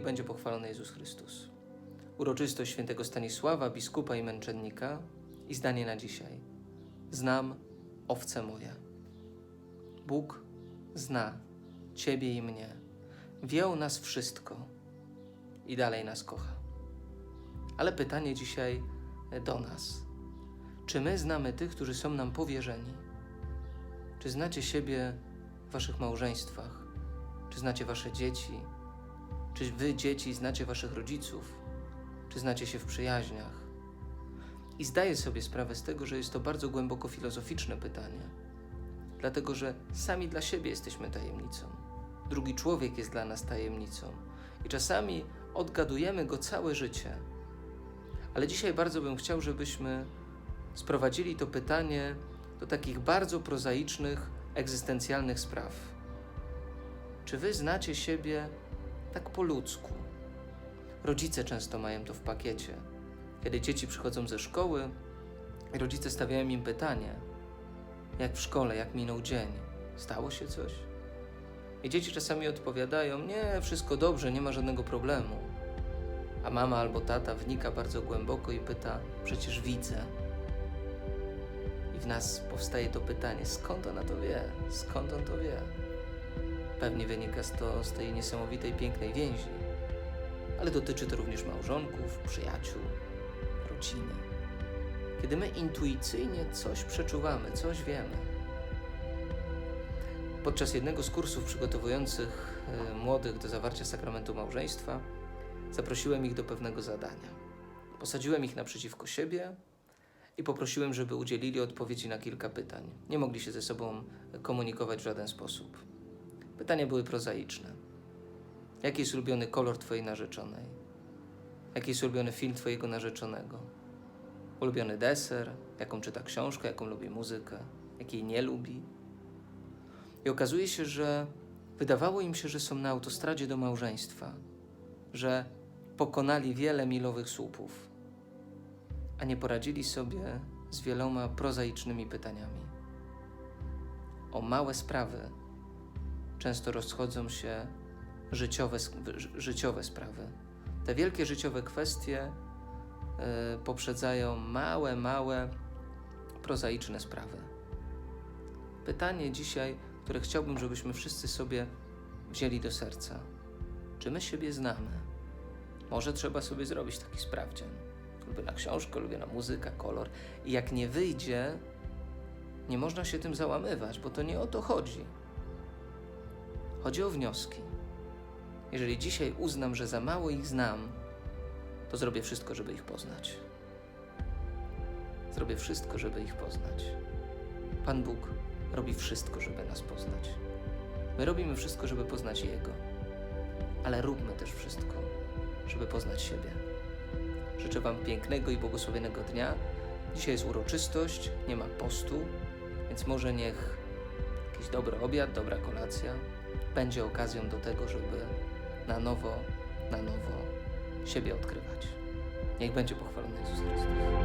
będzie pochwalony Jezus Chrystus. Uroczystość świętego Stanisława, biskupa i męczennika i zdanie na dzisiaj. Znam owce moje. Bóg zna Ciebie i mnie. Wie o nas wszystko i dalej nas kocha. Ale pytanie dzisiaj do nas. Czy my znamy tych, którzy są nam powierzeni? Czy znacie siebie w waszych małżeństwach? Czy znacie wasze dzieci? Czy wy, dzieci, znacie waszych rodziców? Czy znacie się w przyjaźniach? I zdaję sobie sprawę z tego, że jest to bardzo głęboko filozoficzne pytanie, dlatego że sami dla siebie jesteśmy tajemnicą. Drugi człowiek jest dla nas tajemnicą i czasami odgadujemy go całe życie. Ale dzisiaj bardzo bym chciał, żebyśmy sprowadzili to pytanie do takich bardzo prozaicznych, egzystencjalnych spraw. Czy wy znacie siebie tak po ludzku? Rodzice często mają to w pakiecie. Kiedy dzieci przychodzą ze szkoły, rodzice stawiają im pytanie: jak w szkole, jak minął dzień? Stało się coś? I dzieci czasami odpowiadają: Nie, wszystko dobrze, nie ma żadnego problemu. A mama albo tata wnika bardzo głęboko i pyta: Przecież widzę. I w nas powstaje to pytanie: skąd ona to wie? Skąd on to wie? Pewnie wynika z, to, z tej niesamowitej, pięknej więzi, ale dotyczy to również małżonków, przyjaciół, rodziny. Kiedy my intuicyjnie coś przeczuwamy, coś wiemy. Podczas jednego z kursów przygotowujących e, młodych do zawarcia sakramentu małżeństwa, zaprosiłem ich do pewnego zadania. Posadziłem ich naprzeciwko siebie i poprosiłem, żeby udzielili odpowiedzi na kilka pytań. Nie mogli się ze sobą komunikować w żaden sposób. Pytania były prozaiczne. Jaki jest ulubiony kolor Twojej narzeczonej? Jaki jest ulubiony film Twojego narzeczonego? Ulubiony deser? Jaką czyta książkę? Jaką lubi muzykę? Jakiej nie lubi? I okazuje się, że wydawało im się, że są na autostradzie do małżeństwa, że pokonali wiele milowych słupów, a nie poradzili sobie z wieloma prozaicznymi pytaniami. O małe sprawy często rozchodzą się życiowe, ży- życiowe sprawy. Te wielkie życiowe kwestie e, poprzedzają małe, małe, prozaiczne sprawy. Pytanie dzisiaj, które chciałbym, żebyśmy wszyscy sobie wzięli do serca. Czy my siebie znamy? Może trzeba sobie zrobić taki sprawdzian. Ulubiona książka, ulubiona muzyka, kolor. I jak nie wyjdzie, nie można się tym załamywać, bo to nie o to chodzi. Chodzi o wnioski. Jeżeli dzisiaj uznam, że za mało ich znam, to zrobię wszystko, żeby ich poznać. Zrobię wszystko, żeby ich poznać. Pan Bóg robi wszystko, żeby nas poznać. My robimy wszystko, żeby poznać Jego, ale róbmy też wszystko, żeby poznać siebie. Życzę Wam pięknego i błogosławionego dnia. Dzisiaj jest uroczystość, nie ma postu, więc może niech jakiś dobry obiad, dobra kolacja będzie okazją do tego, żeby na nowo, na nowo siebie odkrywać. Niech będzie pochwalony Jezus Chrystus.